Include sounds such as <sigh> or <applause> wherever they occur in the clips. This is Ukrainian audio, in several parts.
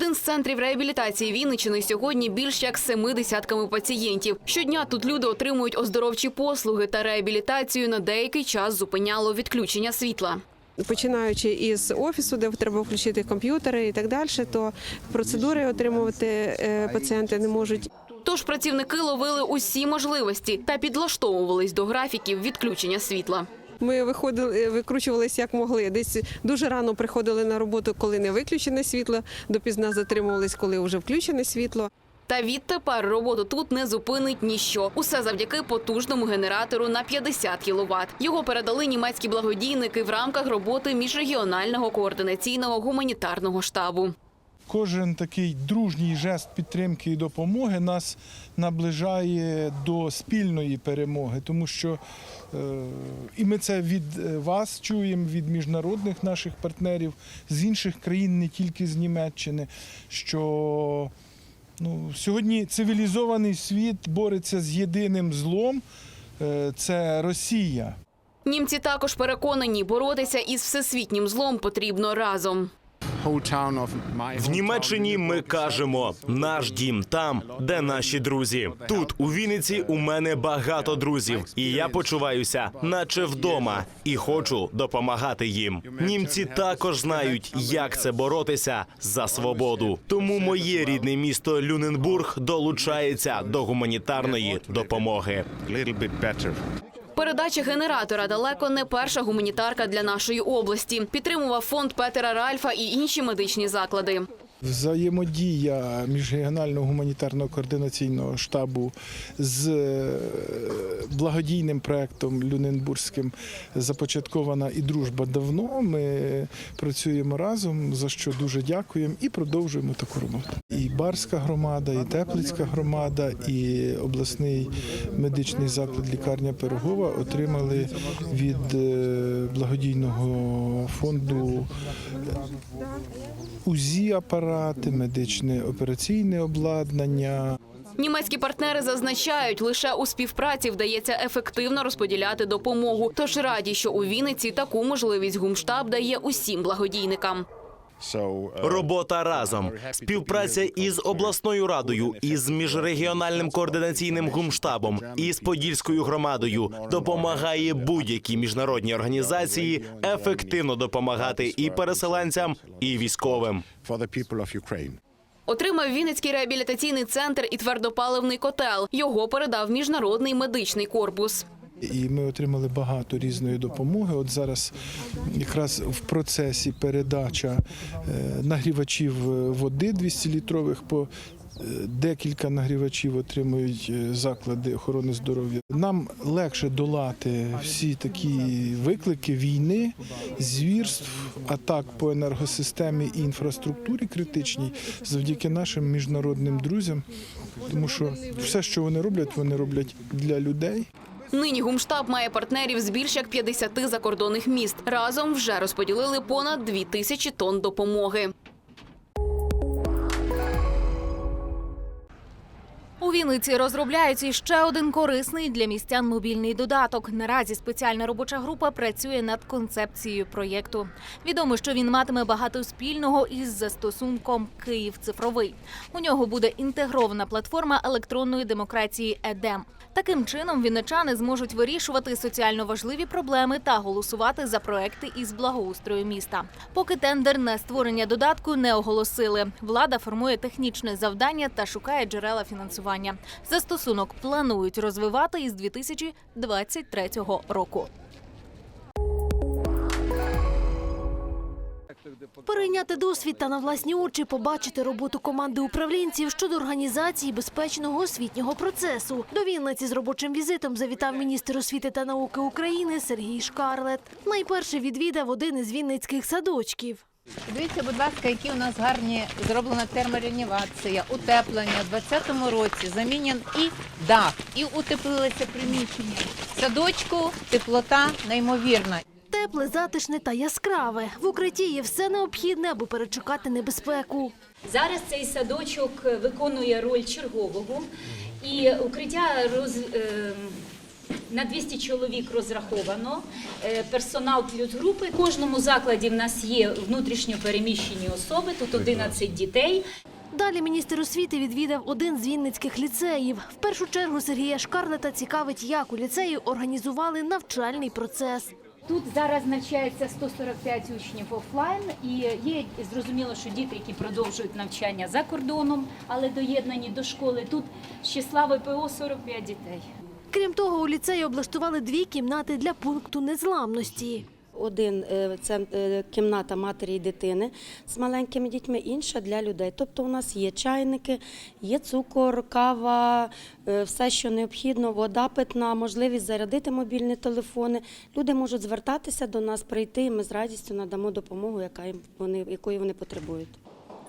Один з центрів реабілітації Вінничини сьогодні більш як семи десятками пацієнтів. Щодня тут люди отримують оздоровчі послуги та реабілітацію на деякий час зупиняло відключення світла. Починаючи із офісу, де треба включити комп'ютери і так далі, то процедури отримувати е, пацієнти не можуть. Тож працівники ловили усі можливості та підлаштовувались до графіків відключення світла. Ми виходили, викручувалися як могли. Десь дуже рано приходили на роботу, коли не виключене світло, допізна затримувались, коли вже включене світло. Та відтепер роботу тут не зупинить ніщо. Усе завдяки потужному генератору на 50 кВт. Його передали німецькі благодійники в рамках роботи міжрегіонального координаційного гуманітарного штабу. Кожен такий дружній жест підтримки і допомоги нас наближає до спільної перемоги, тому що е, і ми це від вас чуємо, від міжнародних наших партнерів з інших країн, не тільки з Німеччини. що ну, сьогодні цивілізований світ бореться з єдиним злом е, це Росія. Німці також переконані, боротися із всесвітнім злом потрібно разом. В Німеччині ми кажемо наш дім там, де наші друзі. Тут у Вінниці у мене багато друзів, і я почуваюся, наче вдома, і хочу допомагати їм. Німці також знають, як це боротися за свободу. Тому моє рідне місто Люненбург долучається до гуманітарної допомоги. Передача генератора далеко не перша гуманітарка для нашої області. Підтримував фонд Петера Ральфа і інші медичні заклади. Взаємодія міжрегіонального гуманітарного координаційного штабу з е, благодійним проектом Люненбурзьким започаткована і дружба давно. Ми працюємо разом, за що дуже дякуємо і продовжуємо таку роботу. І Барська громада, і Теплицька громада, і обласний медичний заклад лікарня Пирогова отримали від е, благодійного фонду УЗІ апарати, медичне операційне обладнання. Німецькі партнери зазначають, лише у співпраці вдається ефективно розподіляти допомогу. Тож раді, що у Вінниці таку можливість гумштаб дає усім благодійникам. Робота разом, співпраця із обласною радою, із міжрегіональним координаційним гумштабом і з подільською громадою допомагає будь-якій міжнародній організації ефективно допомагати і переселенцям, і військовим. Отримав Вінницький реабілітаційний центр і твердопаливний котел. Його передав міжнародний медичний корпус. І ми отримали багато різної допомоги. От зараз якраз в процесі передача е, нагрівачів е, води 200-літрових по е, Декілька нагрівачів отримують заклади охорони здоров'я. Нам легше долати всі такі виклики війни, звірств, атак по енергосистемі і інфраструктурі критичній завдяки нашим міжнародним друзям. Тому що все, що вони роблять, вони роблять для людей. Нині гумштаб має партнерів з більш як 50 закордонних міст. Разом вже розподілили понад 2 тисячі тонн допомоги. У Вінниці розробляють іще один корисний для містян мобільний додаток. Наразі спеціальна робоча група працює над концепцією проєкту. Відомо, що він матиме багато спільного із застосунком Київ цифровий. У нього буде інтегрована платформа електронної демократії ЕДЕМ. Таким чином вінничани зможуть вирішувати соціально важливі проблеми та голосувати за проекти із благоустрою міста. Поки тендер на створення додатку не оголосили. Влада формує технічне завдання та шукає джерела фінансування. Застосунок планують розвивати із 2023 року. Перейняти досвід та на власні очі побачити роботу команди управлінців щодо організації безпечного освітнього процесу. До Вінниці з робочим візитом завітав міністр освіти та науки України Сергій Шкарлет. Найперше відвідав один із вінницьких садочків. Дивіться, будь ласка, які у нас гарні зроблена терморенівація, утеплення. У 2020 році замінен і дах, і утеплилося приміщення. В Садочку теплота неймовірна. Тепле, затишне та яскраве. В укритті є все необхідне, аби перечекати небезпеку. Зараз цей садочок виконує роль чергового, і укриття роз, е, На 200 чоловік розраховано. Е, Персонал плюс групи. В кожному закладі в нас є внутрішньо переміщені особи. Тут 11 дітей. Далі міністр освіти відвідав один з вінницьких ліцеїв. В першу чергу Сергія Шкарлета цікавить, як у ліцеї організували навчальний процес. Тут зараз навчається 145 учнів офлайн, і є зрозуміло, що діти, які продовжують навчання за кордоном, але доєднані до школи. Тут з числа ВПО 45 дітей. Крім того, у ліцеї облаштували дві кімнати для пункту незламності. Один е, це е, кімната матері і дитини з маленькими дітьми, інша для людей. Тобто у нас є чайники, є цукор, кава, е, все, що необхідно, вода питна, можливість зарядити мобільні телефони. Люди можуть звертатися до нас, прийти, і ми з радістю надамо допомогу, яка вони якої вони потребують.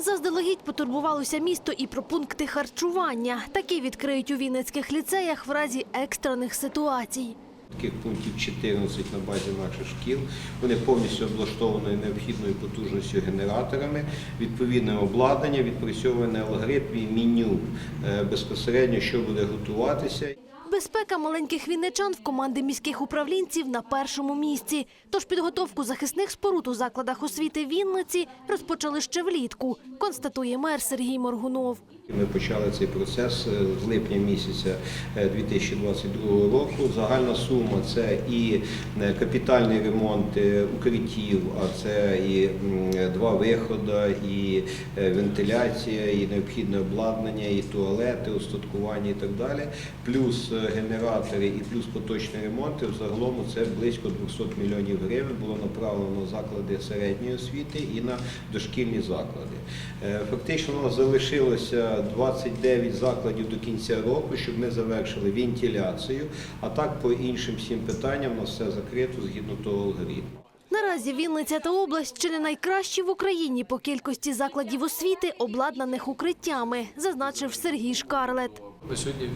Заздалегідь потурбувалося місто і про пункти харчування. Такі відкриють у вінницьких ліцеях в разі екстрених ситуацій. Таких пунктів 14 на базі наших шкіл. Вони повністю облаштовані необхідною потужністю генераторами, відповідне обладнання, відпрацьований алгоритм і меню е, безпосередньо, що буде готуватися. Безпека маленьких вінничан в команди міських управлінців на першому місці. Тож підготовку захисних споруд у закладах освіти Вінниці розпочали ще влітку, констатує мер Сергій Моргунов. Ми почали цей процес е, з липня місяця е, 2022 року. Загальна сума це і е, капітальний ремонт е, укриттів, а це і два виходи, і е, вентиляція, і необхідне обладнання, і туалети, устаткування і так далі. Плюс е, генератори і плюс поточні ремонти. Взагалом це близько 200 мільйонів гривень було направлено на заклади середньої освіти і на дошкільні заклади. Е, Фактично залишилося 29 закладів до кінця року, щоб ми завершили вентиляцію. А так по іншим всім питанням у нас все закрито згідно того алгоритму. Наразі Вінниця та область чи не найкращі в Україні по кількості закладів освіти, обладнаних укриттями, зазначив Сергій Шкарлет. На сьогодні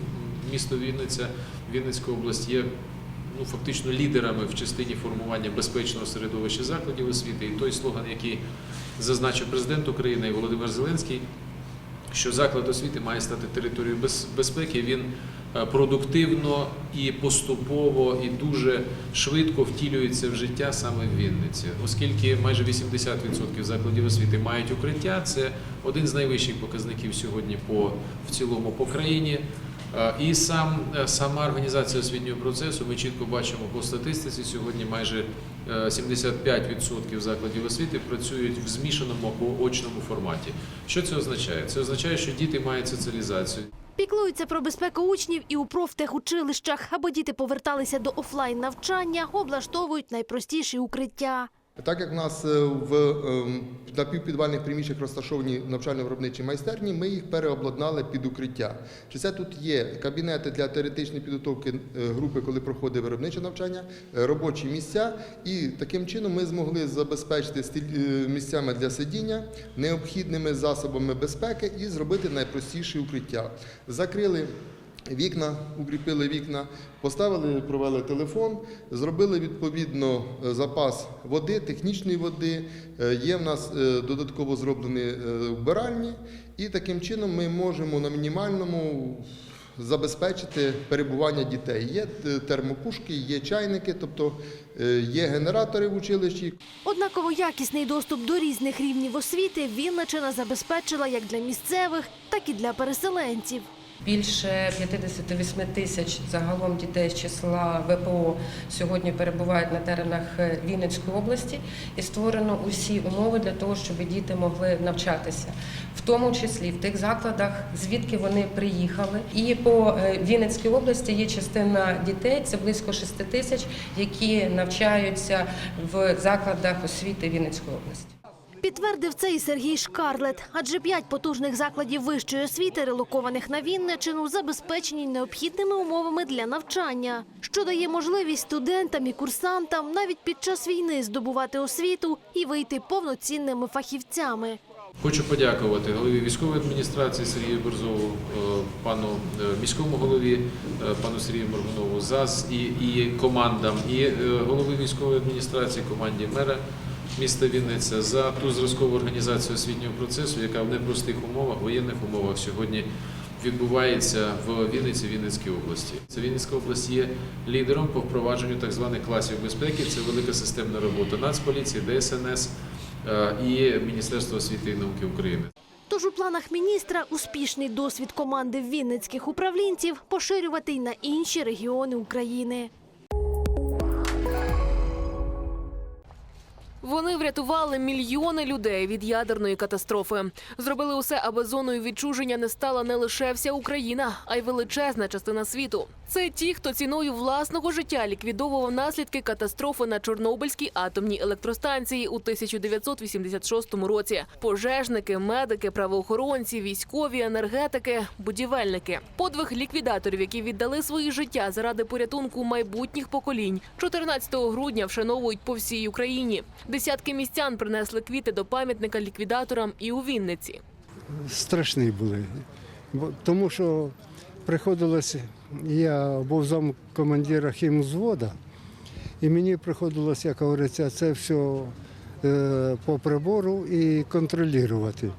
місто Вінниця, Вінницька область є ну, фактично лідерами в частині формування безпечного середовища закладів освіти. І той слоган, який зазначив президент України Володимир Зеленський, що заклад освіти має стати територією без- безпеки, він е, продуктивно і поступово і дуже швидко втілюється в життя саме в Вінниці, оскільки майже 80% закладів освіти мають укриття. Це один з найвищих показників сьогодні по в цілому по країні. Е, І сам е, сама організація освітнього процесу ми чітко бачимо по статистиці. Сьогодні майже е, 75% закладів освіти працюють в змішаному або очному форматі. Що це означає? Це означає, що діти мають соціалізацію. Піклуються про безпеку учнів і у профтехучилищах, аби діти поверталися до офлайн навчання, облаштовують найпростіші укриття. Так як в нас е, в ем, напівпідвальних приміщеннях розташовані навчально-виробничі майстерні, ми їх переобладнали під укриття. Чи це тут є кабінети для теоретичної підготовки е, групи, коли проходить виробниче навчання, е, робочі місця, і таким чином ми змогли забезпечити місцями для сидіння, необхідними засобами безпеки і зробити найпростіші укриття. Закрили Вікна, укріпили вікна, поставили, провели телефон, зробили відповідно е, запас води, технічної води. Е, Є в нас е, додатково зроблені вбиральні, і таким чином ми можемо на мінімальному забезпечити перебування дітей. Є термопушки, є чайники, тобто є генератори в училищі. Однаково якісний доступ до різних рівнів освіти Вінничина забезпечила як для місцевих, так і для переселенців. Більше 58 тисяч загалом дітей з числа ВПО сьогодні перебувають на теренах е, Вінницької області і створено усі умови для того, щоб діти могли навчатися, в тому числі в тих закладах, звідки вони приїхали. І по е, Вінницькій області є частина дітей, це близько 6 тисяч, які навчаються в закладах освіти Вінницької області. Підтвердив це і Сергій Шкарлет, адже п'ять потужних закладів вищої освіти, релокованих на Вінничину, забезпечені необхідними умовами для навчання, що дає можливість студентам і курсантам навіть під час війни здобувати освіту і вийти повноцінними фахівцями. Хочу подякувати голові військової адміністрації Сергію Борзову, е, пану е, міському голові, е, пану Сергію Моргунову ЗАЗ і, і командам, і голови військової адміністрації, команді мера міста Вінниця за ту зразкову організацію освітнього процесу, яка в непростих умовах, воєнних умовах сьогодні відбувається в Вінниці, Вінницькій області. Це Вінницька область є лідером по впровадженню так званих класів безпеки. Це велика системна робота Нацполіції, ДСНС е, і Міністерства освіти і науки України. Тож у планах міністра успішний досвід команди вінницьких управлінців поширювати й на інші регіони України. Вони врятували мільйони людей від ядерної катастрофи. Зробили усе, аби зоною відчуження не стала не лише вся Україна, а й величезна частина світу. Це ті, хто ціною власного життя ліквідовував наслідки катастрофи на Чорнобильській атомній електростанції у 1986 році. Пожежники, медики, правоохоронці, військові, енергетики, будівельники. Подвиг ліквідаторів, які віддали свої життя заради порятунку майбутніх поколінь. 14 грудня вшановують по всій Україні. Десятки містян принесли квіти до пам'ятника ліквідаторам і у Вінниці. страшні були. Тому що приходилось, я був зам командира хімзвода, і мені приходилось, як говориться, це все е, по прибору і контролювати.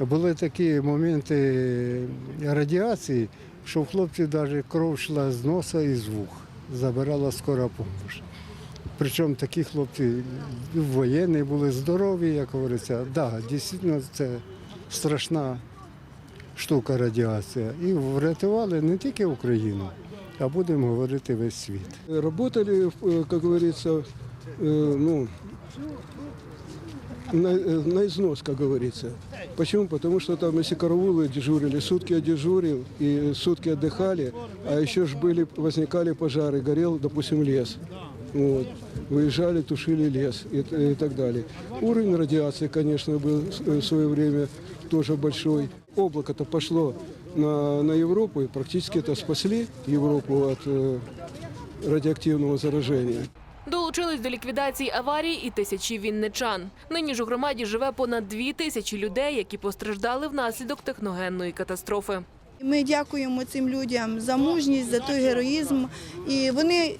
Були такі моменти радіації, що в хлопців навіть кров йшла з носа і з вух. Забирала скора допомога. Причому такі хлопці воєнні були здорові, як говориться. Так, да, дійсно це страшна штука радіація. І врятували не тільки Україну, а будемо говорити весь світ. Работали, э, как говорится, э, ну, на, э, на износ, как говорится. Почему? Потому что там, если караулы дежурили, сутки я дежурил и сутки отдыхали, а еще ж были, возникали пожары, горел, допустим, лес. Вот. Выезжали, тушили лес и, т- и так далее. Уровень радиации, конечно, был в свое время тоже большой. Облако-то пошло на, на Европу, и практически это спасли Европу от э, радиоактивного заражения. Долучились до ліквідації аварії і тисячі вінничан. Нині ж у громаді живе понад дві тисячі людей, які постраждали внаслідок техногенної катастрофи. Ми дякуємо цим людям за мужність, за той героїзм. І вони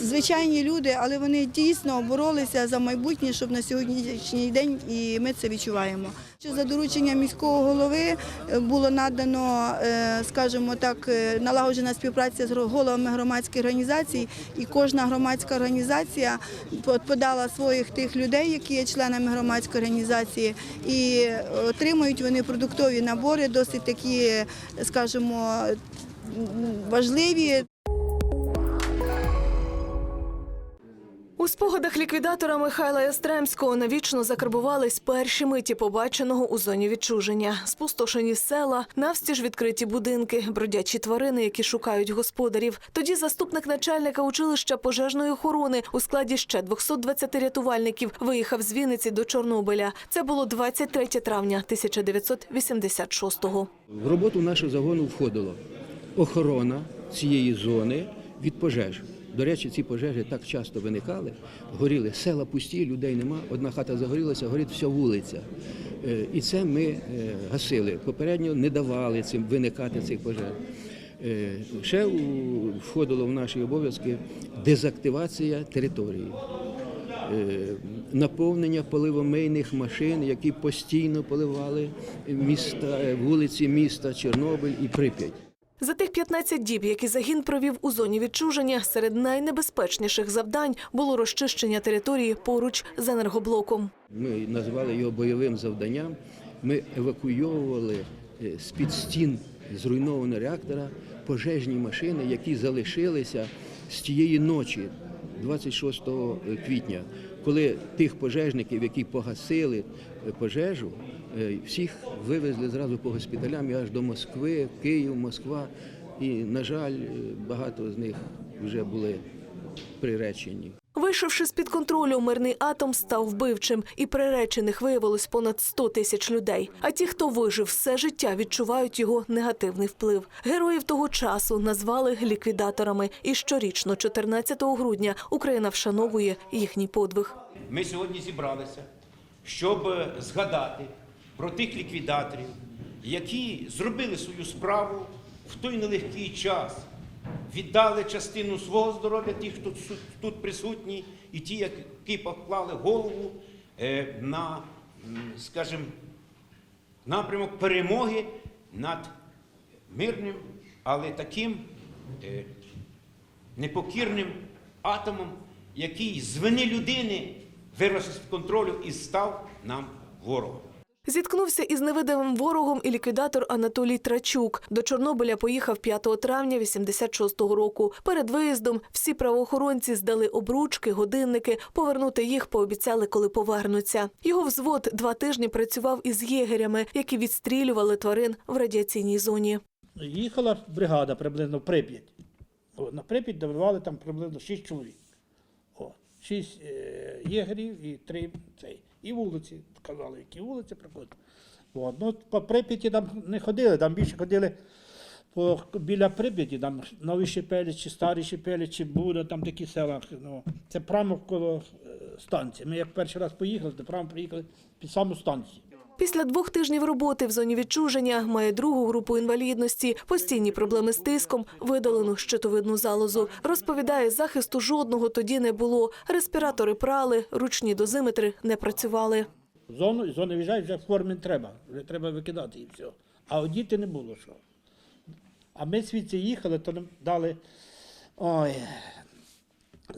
звичайні люди, але вони дійсно боролися за майбутнє, щоб на сьогоднішній день, і ми це відчуваємо. За дорученням міського голови е, було надано, е, скажімо так, е, налагоджена співпраця з головами громадських організацій, і кожна громадська організація по- подала своїх тих людей, які є членами громадської організації, і отримують вони продуктові набори, досить такі, скажімо, важливі. У спогадах ліквідатора Михайла Ястремського навічно закарбувались перші миті побаченого у зоні відчуження. Спустошені села, навстіж відкриті будинки, бродячі тварини, які шукають господарів. Тоді заступник начальника училища пожежної охорони у складі ще 220 рятувальників виїхав з Вінниці до Чорнобиля. Це було 23 травня 1986-го. В роботу нашого загону входило охорона цієї зони від пожеж. До речі, ці пожежі так часто виникали. Горіли села пусті, людей нема. Одна хата загорілася, горить вся вулиця. Е, І це ми е, гасили. Попередньо не давали цим виникати цих пожеж. Е, Ще входило в наші обов'язки дезактивація території. Наповнення поливомийних машин, які постійно поливали міста, вулиці міста Чорнобиль і Прип'ять. За тих 15 діб, які загін провів у зоні відчуження, серед найнебезпечніших завдань було розчищення території поруч з енергоблоком. Ми назвали його бойовим завданням. Ми евакуйовували е, з-під стін зруйнованого реактора пожежні машини, які залишилися з тієї ночі, 26 квітня, коли тих пожежників, які погасили е, пожежу, е, всіх вивезли зразу по госпіталям і аж до Москви, Київ, Москва. І, на жаль, е, багато з них вже були приречені. Вийшовши з-під контролю, мирний атом став вбивчим, і приречених виявилось понад 100 тисяч людей. А ті, хто вижив все життя, відчувають його негативний вплив. Героїв того часу назвали ліквідаторами. І щорічно, 14 грудня, Україна вшановує їхній подвиг. Ми сьогодні зібралися, щоб е, згадати про тих ліквідаторів, які зробили свою справу в той нелегкий час, віддали частину свого здоров'я, ті, хто тут присутні, і ті, які поклали голову е, на, скажімо, напрямок перемоги над мирним, але таким е, непокірним атомом, який з вини людини вирвався з контролю і став нам ворогом. Зіткнувся із невидимим ворогом і ліквідатор Анатолій Трачук. До Чорнобиля поїхав 5 травня 86-го року. Перед виїздом всі правоохоронці здали обручки, годинники. Повернути їх пообіцяли, коли повернуться. Його взвод два тижні працював із єгерями, які відстрілювали тварин в радіаційній зоні. Їхала бригада приблизно в Прип'ять. На Прип'ять добивали там приблизно 6 чоловік. О, 6 е, єгерів і 3 цей. І вулиці, казали, які вулиці проходять. От. Ну, по Прип'яті там не ходили, там більше ходили по, біля Прип'яті, там Нові Шепелі, чи Старі Шепелі, чи Буда, там такі села. Ну, це прямо коло е, станції. Ми як перший раз поїхали, то прямо приїхали під саму станцію. Після двох тижнів роботи в зоні відчуження має другу групу інвалідності, постійні проблеми з тиском, видалену щитовидну залозу. Розповідає, захисту жодного тоді не було. Респіратори прали, ручні дозиметри не працювали. В зону, і зону в'їжджають, вже форми не треба, вже треба викидати і все. А одіти не було що. А ми звідси їхали, то нам дали ой,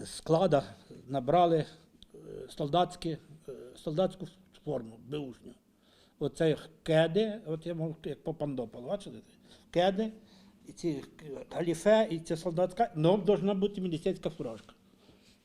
склада, набрали е, солдатські, е, солдатську форму, беушню. Оце кеди, от я мов як по пандопалу, бачите? Кеди, і ці галіфе, і ця солдатська, ну, повинна бути міліцейська фуражка.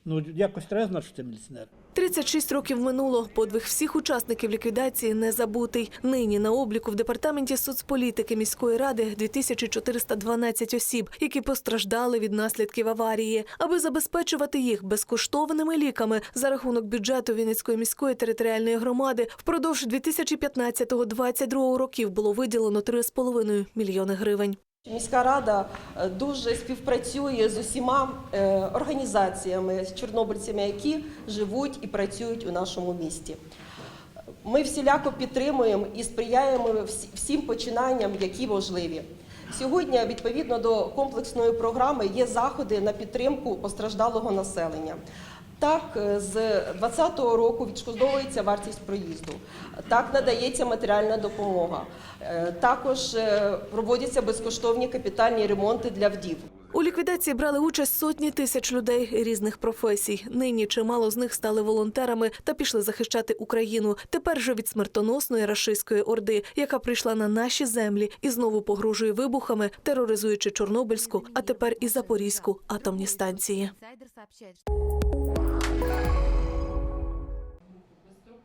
Ну, якось треба знати, що це міліціонер. 36 років минуло. Подвиг всіх учасників ліквідації не забутий. Нині на обліку в департаменті соцполітики міської ради 2412 осіб, які постраждали від наслідків аварії. Аби забезпечувати їх безкоштовними ліками за рахунок бюджету Вінницької міської територіальної громади, впродовж 2015-2022 років було виділено 3,5 мільйони гривень. Міська рада е, дуже співпрацює з усіма е, організаціями, з чорнобильцями, які живуть і працюють у нашому місті. Ми всіляко підтримуємо і сприяємо всім починанням, які можливі. Сьогодні, відповідно до комплексної програми, є заходи на підтримку постраждалого населення. Так, е, з 2020 року відшкодовується вартість проїзду, так надається матеріальна допомога. Е, Також е, проводяться безкоштовні капітальні ремонти для вдів. У ліквідації брали участь сотні тисяч людей різних професій. Нині чимало з них стали волонтерами та пішли захищати Україну. Тепер же від смертоносної рашистської орди, яка прийшла на наші землі і знову погрожує вибухами, тероризуючи Чорнобильську, а тепер і Запорізьку атомні станції.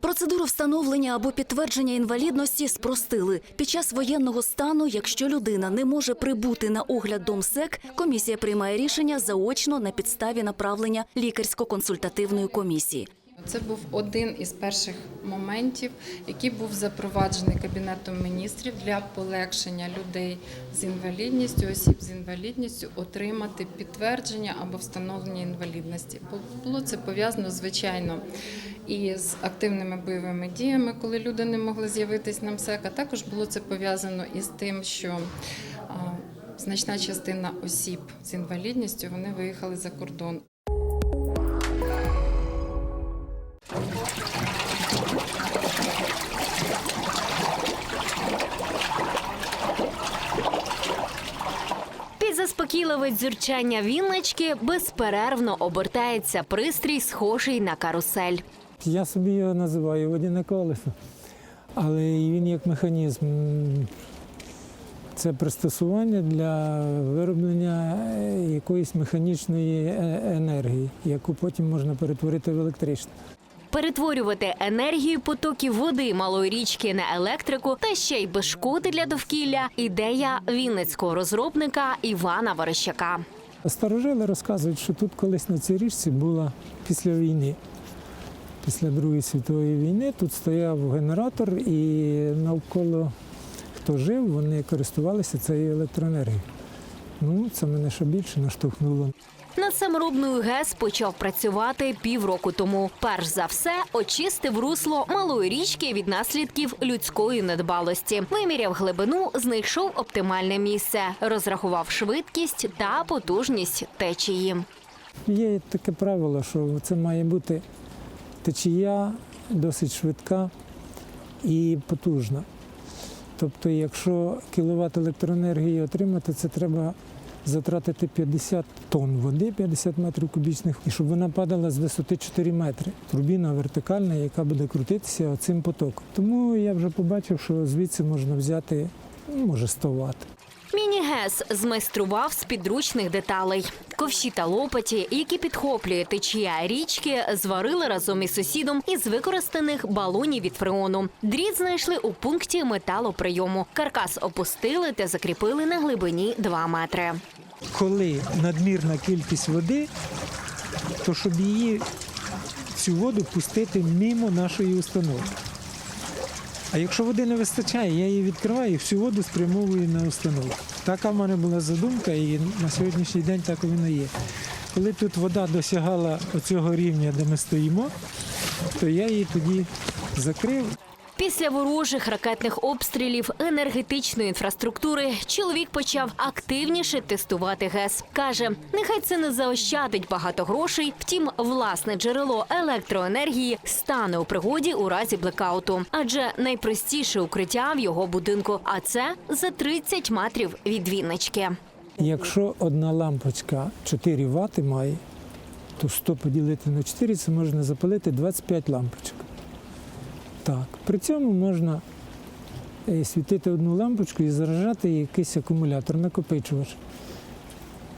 Процедуру встановлення або підтвердження інвалідності спростили. Під час воєнного стану, якщо людина не може прибути на огляд до МСЕК, комісія приймає рішення заочно на підставі направлення лікарсько-консультативної комісії. Це був один із перших моментів, який був запроваджений Кабінетом міністрів для полегшення людей з інвалідністю, осіб з інвалідністю отримати підтвердження або встановлення інвалідності. Було це пов'язано, звичайно, і з активними бойовими діями, коли люди не могли з'явитись на МСЕК, а також було це пов'язано із тим, що значна частина осіб з інвалідністю вони виїхали за кордон. Заспокійливе дзюрчання віннички безперервно обертається пристрій, схожий на карусель. Я собі його називаю водяне колесо, але він як механізм. Це пристосування для вироблення е, якоїсь механічної е, енергії, яку потім можна перетворити в електричну. Перетворювати енергію потоків води малої річки на електрику та ще й без шкоди для довкілля ідея вінницького розробника Івана Верещака. Старожили розказують, що тут колись на цій річці була після війни. Після Другої світової війни тут стояв генератор, і навколо хто жив, вони користувалися цією електроенергією. Ну, це мене ще більше наштовхнуло. Над саморобною ГЕС почав працювати півроку тому. Перш за все очистив русло малої річки від наслідків людської недбалості. Виміряв глибину, знайшов оптимальне місце, розрахував швидкість та потужність течії. Є таке правило, що це має бути течія досить швидка і потужна. Тобто, якщо кіловат електроенергії отримати, це треба затратити 50 тонн води, 50 метрів кубічних, і щоб вона падала з висоти 4 метри. Турбіна вертикальна, яка буде крутитися цим потоком. Тому я вже побачив, що звідси можна взяти, ну, може, 100 ватт. Міні-гес змайстрував з підручних деталей. Ковші та лопаті, які підхоплює течія річки, зварили разом із сусідом із використаних балонів від фреону. Дріт знайшли у пункті металоприйому. Каркас опустили та закріпили на глибині 2 метри. Коли надмірна кількість води, то щоб її цю воду пустити мимо нашої установи. А якщо води не вистачає, я її відкриваю і всю воду спрямовую на установку. Така в мене була задумка, і на сьогоднішній день так воно є. Коли тут вода досягала оцього рівня, де ми стоїмо, то я її тоді закрив. Після ворожих ракетних обстрілів енергетичної інфраструктури чоловік почав активніше тестувати ГЕС. Каже, нехай це не заощадить багато грошей, втім, власне джерело електроенергії стане у пригоді у разі блекауту, адже найпростіше укриття в його будинку, а це за 30 метрів від Віннички. Якщо одна лампочка 4 Вт має, то 100 поділити на 4 це можна запалити 25 лампочок. Так. При цьому можна е, світити одну лампочку і заражати якийсь акумулятор, накопичувач.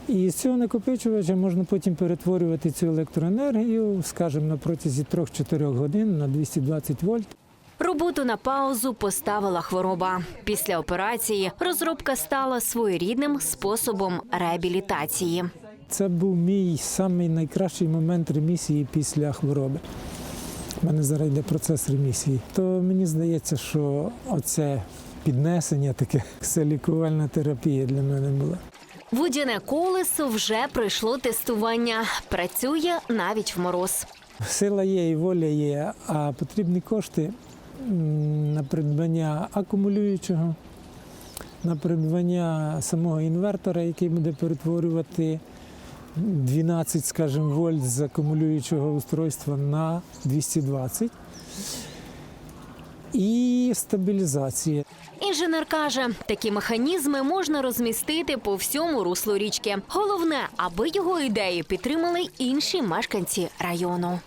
І з цього накопичувача можна потім перетворювати цю електроенергію, скажімо, на протязі 3-4 годин на 220 вольт. Роботу на паузу поставила хвороба. Після операції розробка стала своєрідним способом реабілітації. Це був мій самий найкращий момент ремісії після хвороби. У мене зараз йде процес ремісії. То мені здається, що оце піднесення таке, <laughs> це лікувальна терапія для мене була. Водяне колесо вже пройшло тестування. Працює навіть в мороз. Сила є і воля є, а потрібні кошти на придбання акумулюючого, на придбання самого інвертора, який буде перетворювати 12, скажімо, вольт з акумулюючого устройства на 220. І стабілізація. Інженер каже, такі механізми можна розмістити по всьому руслу річки. Головне, аби його ідею підтримали інші мешканці району.